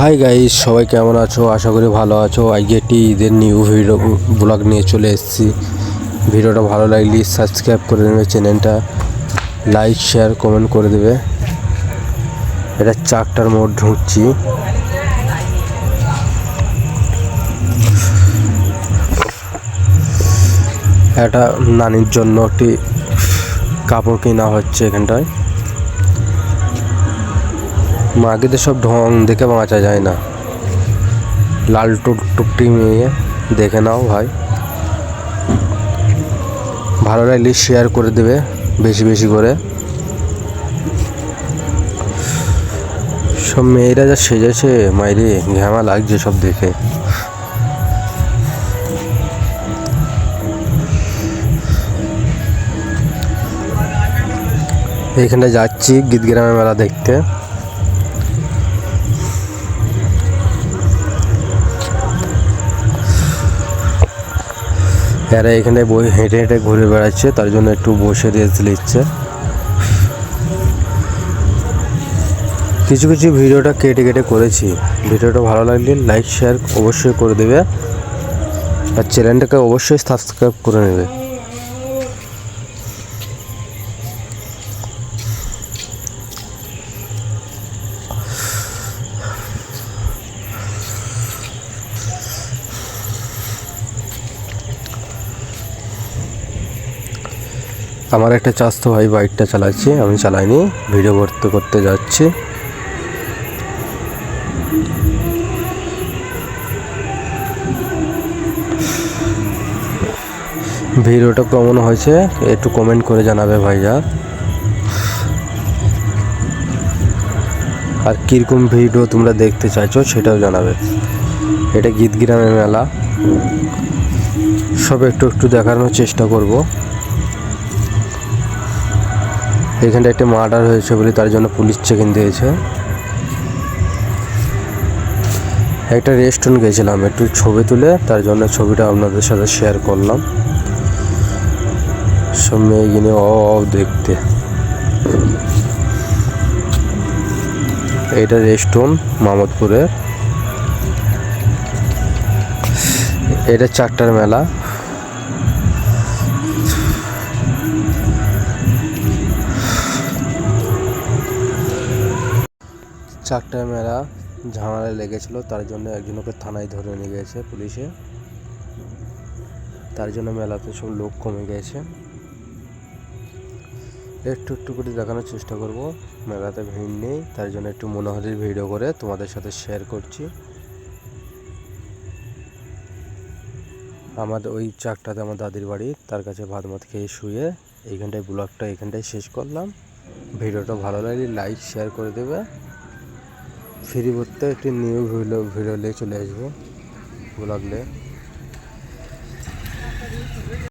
Hi guys সবাই কেমন আছো? আশা করি ভালো আছো। একটি ঈদের নিউ ভিডিও ব্লগ নিয়ে চলে এসেছি। ভিডিওটা ভালো লাগলে সাবস্ক্রাইব করে নেবে চ্যানেলটা লাইক শেয়ার কমেন্ট করে দেবে। এটা চারটার মোড় ঢুকছি। একটা নানির জন্য একটি কাপড় কেনা হচ্ছে এখানটায়। মাগিদের সব ঢং দেখে বাঁচা যায় না। লাল টুক টুকটি মেয়ে দেখে নাও ভাই। ভালো লাগলে শেয়ার করে দেবে বেশি বেশি করে। সব মেয়েরা যা সেজেছে, মাইরে ঘ্যামা লাগছে সব দেখে। এইখানটা যাচ্ছি গীতগ্রামের মেলা দেখতে। এরা এখানে বই হেঁটে হেঁটে ঘুরে বেড়াচ্ছে, তার জন্য একটু বসে রেস্ট নিচ্ছে। কিছু কিছু ভিডিওটা কেটে কেটে করেছি। ভিডিওটা ভালো লাগলে লাইক শেয়ার অবশ্যই করে দেবে। আর চ্যানেলটাকে অবশ্যই সাবস্ক্রাইব করে নেবে। আমার একটা চাস্তো ভাই বাইকটা চালাচ্ছে, আমি চালাইনি, ভিডিও করতে করতে যাচ্ছি। ভিডিওটা কেমন হয়েছে, একটু কমেন্ট করে জানাবে ভাইয়া। আর কীরকম ভিডিও তোমরা দেখতে চাইছো সেটাও জানাবে। এটা গীতগ্রামের মেলা। সব একটু একটু দেখানোর চেষ্টা করব। এখানটা একটা মার্ডার হয়েছে বলে তার জন্য পুলিশ চেকিং দিয়েছে। একটা রেস্টুরেন্ট গেছিলাম, একটু ছবি তুলে, তার জন্য ছবিটা আপনাদের সাথে শেয়ার করলাম। সব মেয়ে গিনে অ দেখতে। এটা রেস্টুরেন্ট মামদপুরে এটা চারটার মেলা। চারটার মেলা ঝামেলা লেগেছিল, তার জন্য একজনকে থানায় ধরে নিয়ে গেছে পুলিশে। তার জন্য মেলাতে সব লোক কমে গেছে। একটু একটু করে দেখানোর চেষ্টা করব, মেলাতে ভিড় নেই, তার জন্য একটু মনোহরির ভিডিও করে তোমাদের সাথে শেয়ার করছি। আমাদের ওই চাকটাতে আমার দাদির বাড়ি, তার কাছে ভাত মাত খেয়ে শুয়ে এইখানটায় ব্লগটা এখানটায় শেষ করলাম। ভিডিওটা ভালো লাগলে লাইক শেয়ার করে দেবে। ফ্রি করতে একটি নিউ ভিডিও ভিডিও নিয়ে চলে আসব ব্লগ নিয়ে।